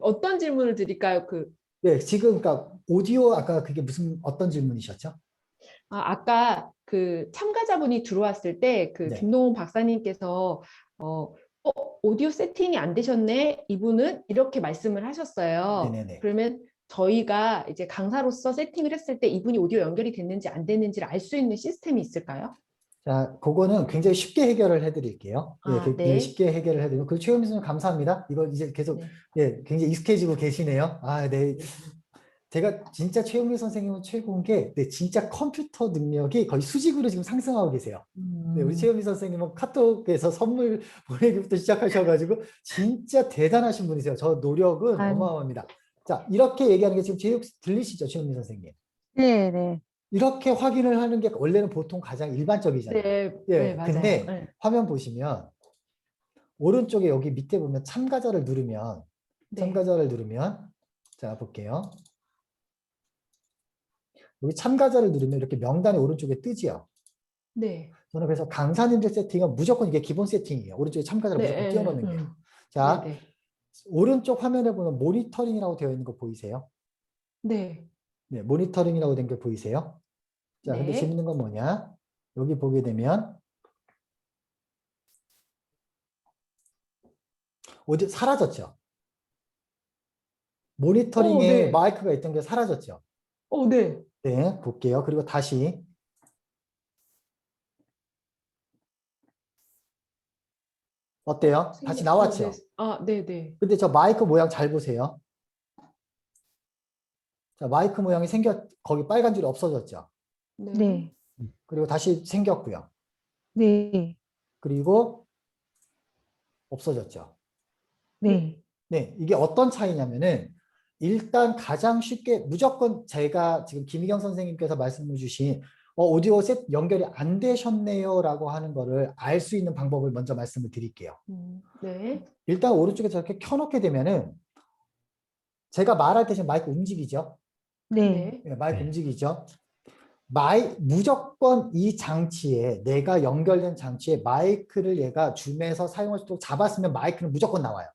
어떤 질문을 드릴까요? 그 네, 지금 그러니까 오디오 아까 그게 무슨 어떤 질문이셨죠? 아, 아까 그 참가자분이 들어왔을 때 그 네. 김동훈 박사님께서 어, 어, 오디오 세팅이 안 되셨네. 이분은 이렇게 말씀을 하셨어요. 네네네. 그러면 저희가 이제 강사로서 세팅을 했을 때 이분이 오디오 연결이 됐는지 안 됐는지를 알 수 있는 시스템이 있을까요? 자, 그거는 굉장히 쉽게 해결을 해드릴게요. 예, 아, 굉장히 네. 쉽게 해결을 해드리고, 그 최현미 선생님 감사합니다. 이거 이제 계속, 네. 예, 굉장히 익숙해지고 계시네요. 아, 네. 제가 진짜 최현미 선생님은 최고인 게, 네, 진짜 컴퓨터 능력이 거의 수직으로 지금 상승하고 계세요. 네, 우리 최현미 선생님은 카톡에서 선물 보내기부터 시작하셔가지고, 진짜 대단하신 분이세요. 저 노력은 아유. 어마어마합니다. 자, 이렇게 얘기하는 게 지금 제 들리시죠, 최현미 선생님? 네, 네. 이렇게 확인을 하는 게 원래는 보통 가장 일반적이잖아요. 네, 예, 네, 맞아요. 근데 네. 화면 보시면 오른쪽에 여기 밑에 보면 참가자를 누르면 네. 참가자를 누르면 자 볼게요. 여기 참가자를 누르면 이렇게 명단이 오른쪽에 뜨지요. 네. 저는 그래서 강사님들 세팅은 무조건 이게 기본 세팅이에요. 오른쪽에 참가자를 무조건 네, 띄워놓는 네, 게. 음. 자 네, 오른쪽 화면에 보면 모니터링이라고 되어 있는 거 보이세요? 네. 네, 모니터링이라고 된 게 보이세요? 자, 근데 네. 재밌는 건 뭐냐? 여기 보게 되면 어디 사라졌죠? 모니터링에 오, 네. 마이크가 있던 게 사라졌죠? 어, 네. 네, 볼게요. 그리고 다시 어때요? 다시 나왔죠? 어, 네. 아, 네, 네. 근데 저 마이크 모양 잘 보세요. 자, 마이크 모양이 생겼, 거기 빨간 줄이 없어졌죠? 네. 네. 그리고 다시 생겼고요. 네. 그리고 없어졌죠. 네. 네, 이게 어떤 차이냐면은 일단 가장 쉽게 무조건 제가 지금 김희경 선생님께서 말씀해 주신 어, 오디오 셋 연결이 안 되셨네요 라고 하는 거를 알 수 있는 방법을 먼저 말씀을 드릴게요. 음, 네. 일단 오른쪽에 저렇게 켜놓게 되면은 제가 말할 때 지금 마이크 움직이죠? 네. 네. 네, 마이크 네. 움직이죠? 마이 무조건 이 장치에 내가 연결된 장치에 마이크를 얘가 줌에서 사용할 수 있도록 잡았으면 마이크는 무조건 나와요.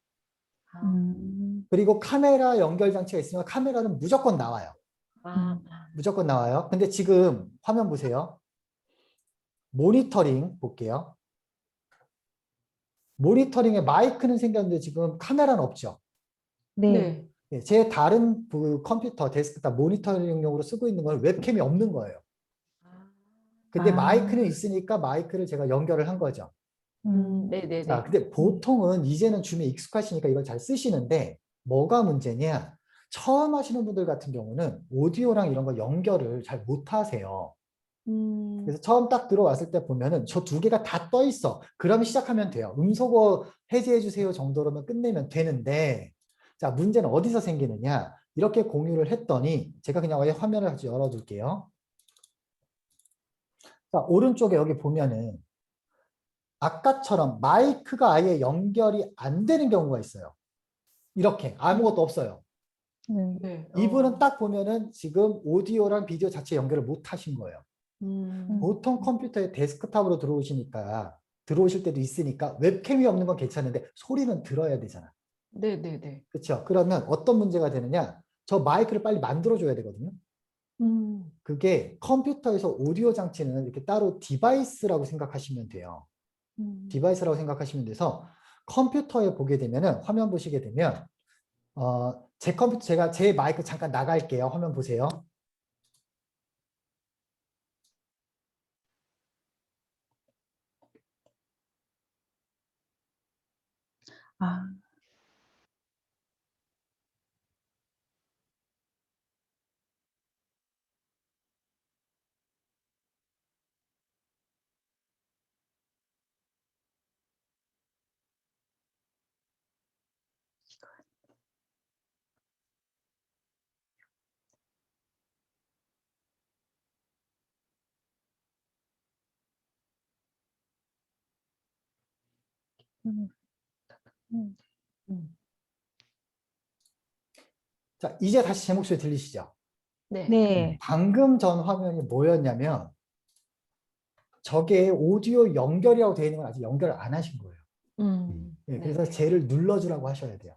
아, 음. 그리고 카메라 연결 장치가 있으면 카메라는 무조건 나와요. 아, 무조건 나와요. 근데 지금 화면 보세요. 모니터링 볼게요. 모니터링에 마이크는 생겼는데 지금 카메라는 없죠. 네. 네. 예, 제 다른 그 컴퓨터 데스크탑 모니터링용으로 쓰고 있는 건 웹캠이 없는 거예요. 근데 아. 마이크는 있으니까 마이크를 제가 연결을 한 거죠. 음, 네, 네, 자, 네. 근데 보통은 이제는 줌에 익숙하시니까 이걸 잘 쓰시는데 뭐가 문제냐? 처음 하시는 분들 같은 경우는 오디오랑 이런 거 연결을 잘 못하세요. 음, 그래서 처음 딱 들어왔을 때 보면은 저 두 개가 다 떠 있어. 그러면 시작하면 돼요. 음소거 해제해 주세요 정도로만 끝내면 되는데 자 문제는 어디서 생기느냐? 이렇게 공유를 했더니 제가 그냥 아예 화면을 같이 열어둘게요. 자 오른쪽에 여기 보면은 아까처럼 마이크가 아예 연결이 안 되는 경우가 있어요. 이렇게 아무것도 없어요. 네. 네. 이분은 어, 딱 보면은 지금 오디오랑 비디오 자체 연결을 못 하신 거예요. 음, 보통 컴퓨터에 데스크탑으로 들어오시니까 들어오실 때도 있으니까 웹캠이 없는 건 괜찮은데 소리는 들어야 되잖아. 네, 네, 네. 그렇죠? 그러면 어떤 문제가 되느냐? 저 마이크를 빨리 만들어 줘야 되거든요. 음, 그게 컴퓨터에서 오디오 장치는 이렇게 따로 디바이스라고 생각하시면 돼요. 음, 디바이스라고 생각하시면 돼서 컴퓨터에 보게 되면은 화면 보시게 되면 어, 제 컴퓨터 제가 제 마이크 잠깐 나갈게요. 화면 보세요. 아, 음. 음. 음. 자, 이제 다시 제 목소리 들리시죠? 네. 네. 방금 전 화면이 뭐였냐면 저게 오디오 연결이라고 되어 있는 건 아직 연결을 안 하신 거예요. 음, 예, 네, 그래서 네. 쟤를 눌러주라고 하셔야 돼요.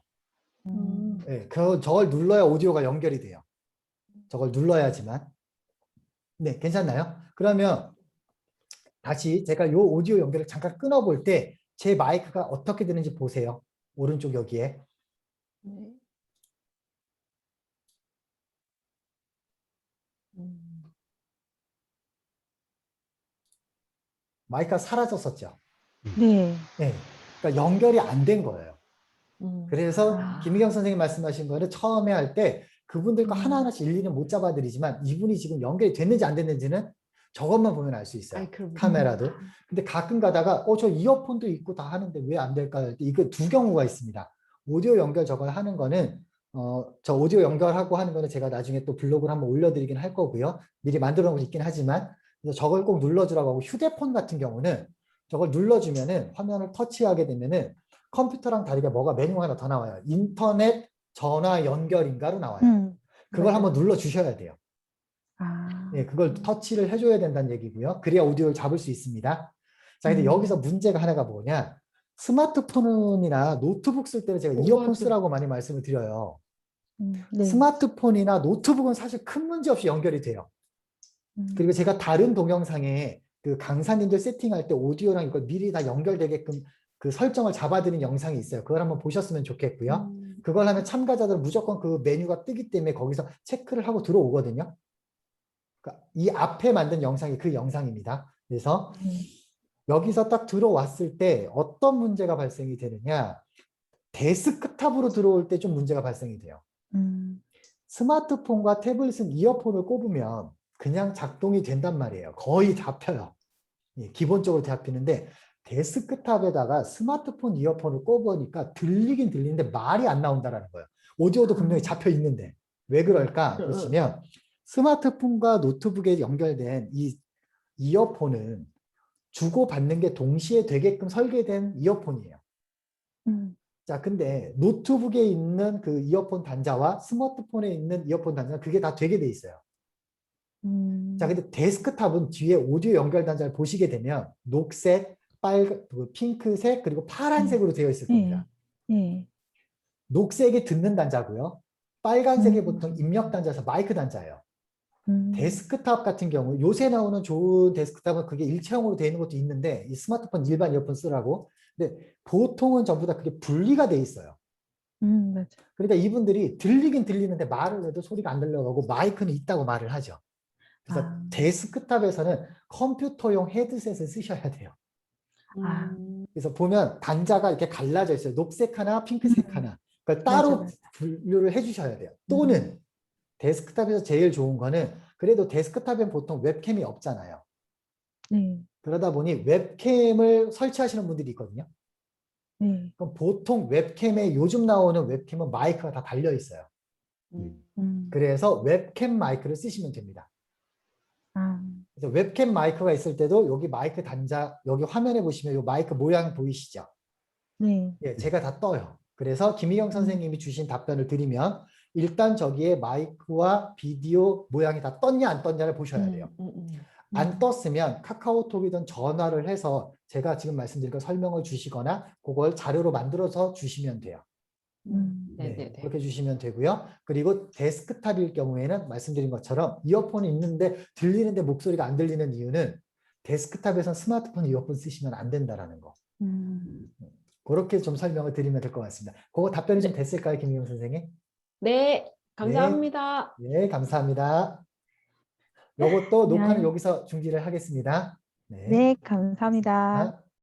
음. 예, 그 저걸 눌러야 오디오가 연결이 돼요. 저걸 눌러야지만. 네, 괜찮나요? 그러면 다시 제가 요 오디오 연결을 잠깐 끊어볼 때 제 마이크가 어떻게 되는지 보세요. 오른쪽 여기에. 네. 음. 마이크가 사라졌었죠. 네. 네. 그러니까 연결이 안 된 거예요. 음. 그래서 아. 김희경 선생님 말씀하신 거는 처음에 할 때 그분들과 음. 하나하나씩 일일이 못 잡아드리지만 이분이 지금 연결이 됐는지 안 됐는지는 저것만 보면 알 수 있어요. 아이. 카메라도. 근데 가끔 가다가 어 저 이어폰도 있고 다 하는데 왜 안 될까요? 할때 이거 두 경우가 있습니다. 오디오 연결 저걸 하는 거는 어 저 오디오 연결하고 하는 거는 제가 나중에 또 블로그를 한번 올려드리긴 할 거고요. 미리 만들어 놓고 있긴 하지만 그래서 저걸 꼭 눌러주라고 하고 휴대폰 같은 경우는 저걸 눌러주면은 화면을 터치하게 되면은 컴퓨터랑 다르게 뭐가 메뉴가 하나 더 나와요. 인터넷 전화 연결인가로 나와요. 음. 그걸 맞아요. 한번 눌러 주셔야 돼요. 아. 예, 그걸 터치를 해줘야 된다는 얘기고요. 그래야 오디오를 잡을 수 있습니다. 자, 근데 음. 여기서 문제가 하나가 뭐냐? 스마트폰이나 노트북 쓸 때는 제가 어, 이어폰. 쓰라고 많이 말씀을 드려요. 음. 네. 스마트폰이나 노트북은 사실 큰 문제 없이 연결이 돼요. 음. 그리고 제가 다른 동영상에 그 강사님들 세팅할 때 오디오랑 이걸 미리 다 연결되게끔 그 설정을 잡아드린 영상이 있어요. 그걸 한번 보셨으면 좋겠고요. 음. 그걸 하면 참가자들은 무조건 그 메뉴가 뜨기 때문에 거기서 체크를 하고 들어오거든요. 그러니까 이 앞에 만든 영상이 그 영상입니다. 그래서 음. 여기서 딱 들어왔을 때 어떤 문제가 발생이 되느냐. 데스크탑으로 들어올 때 좀 문제가 발생이 돼요. 음. 스마트폰과 태블릿은 이어폰을 꼽으면 그냥 작동이 된단 말이에요. 거의 잡혀요. 예, 기본적으로 잡히는데 데스크탑에다가 스마트폰 이어폰을 꼽으니까 들리긴 들리는데 말이 안 나온다라는 거예요. 오디오도 분명히 잡혀 있는데 왜 그럴까 응, 응. 보시면 스마트폰과 노트북에 연결된 이 이어폰은 주고받는 게 동시에 되게끔 설계된 이어폰이에요. 음. 자, 근데 노트북에 있는 그 이어폰 단자와 스마트폰에 있는 이어폰 단자는 그게 다 되게 돼 있어요. 음. 자, 근데 데스크탑은 뒤에 오디오 연결 단자를 보시게 되면 녹색, 빨, 그 핑크색, 그리고 파란색으로 되어 있을 겁니다. 네. 녹색이 듣는 단자고요. 빨간색이 음. 보통 입력 단자에서 마이크 단자예요. 음. 데스크탑 같은 경우 요새 나오는 좋은 데스크탑은 그게 일체형으로 되어 있는 것도 있는데 이 스마트폰 일반 이어폰 쓰라고. 근데 보통은 전부 다 그게 분리가 돼 있어요. 음. 맞아. 그러니까 이분들이 들리긴 들리는데 말을 해도 소리가 안 들려가고 마이크는 있다고 말을 하죠. 그래서 아. 데스크탑에서는 컴퓨터용 헤드셋을 쓰셔야 돼요. 아. 음. 그래서 보면 단자가 이렇게 갈라져 있어요. 녹색 하나, 핑크색 음. 하나. 그걸 맞아, 따로 맞아. 분류를 해주셔야 돼요. 또는 데스크탑에서 제일 좋은 거는 그래도 데스크탑엔 보통 웹캠이 없잖아요. 네. 그러다 보니 웹캠을 설치하시는 분들이 있거든요. 네. 그럼 보통 웹캠에 요즘 나오는 웹캠은 마이크가 다 달려 있어요. 음. 음. 그래서 웹캠 마이크를 쓰시면 됩니다. 아. 그래서 웹캠 마이크가 있을 때도 여기 마이크 단자 여기 화면에 보시면 이 마이크 모양 보이시죠? 네. 예, 제가 다 떠요. 그래서 김희경 선생님이 주신 답변을 드리면 일단 저기에 마이크와 비디오 모양이 다 떴냐 안 떴냐를 보셔야 돼요. 음, 음, 음. 안 떴으면 카카오톡이든 전화를 해서 제가 지금 말씀드린 거 설명을 주시거나 그걸 자료로 만들어서 주시면 돼요. 음. 네, 네네네. 그렇게 주시면 되고요. 그리고 데스크탑일 경우에는 말씀드린 것처럼 이어폰이 있는데 들리는데 목소리가 안 들리는 이유는 데스크탑에선 스마트폰 이어폰 쓰시면 안 된다라는 거. 음. 그렇게 좀 설명을 드리면 될 것 같습니다. 그거 답변이 좀 됐을까요, 김희영 선생님? 네, 감사합니다. 네, 감사합니다. 요것도 녹화는 네. 여기서 중지를 하겠습니다. 네. 감사합니다. 아,